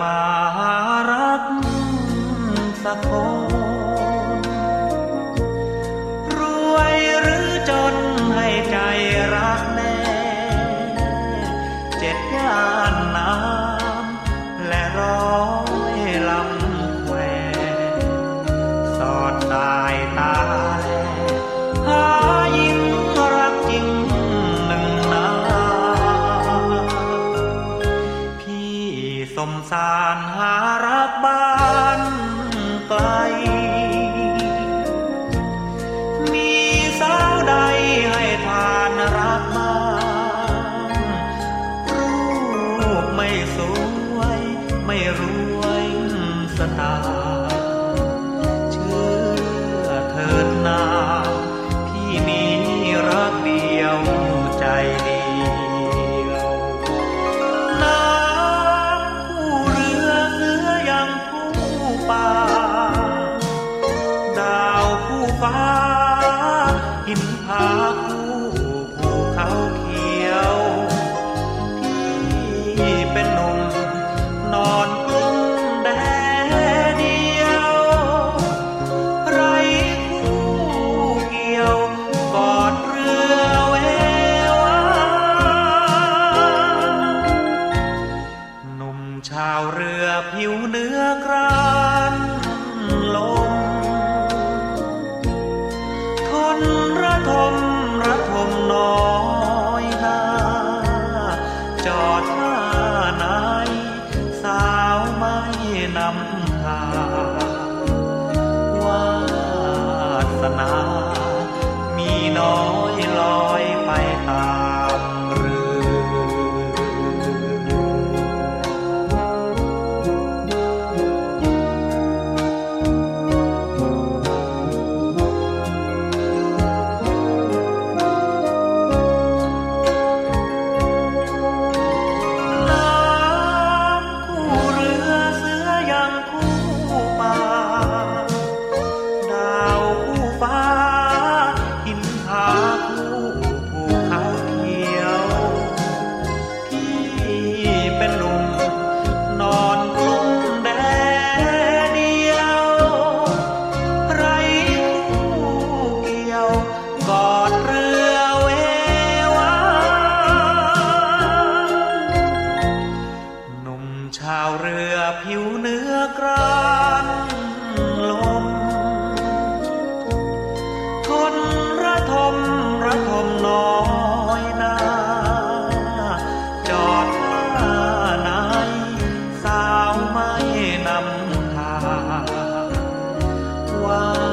มารักสักคนรวยหรือจนให้ใจรักแน่ เจ็ดย่านนา สารหารักบ้านไกล มีสาวใดให้ทานรักบ้างรูปไม่สวย ไม่รวยสตา ฟ้าหินผา start one.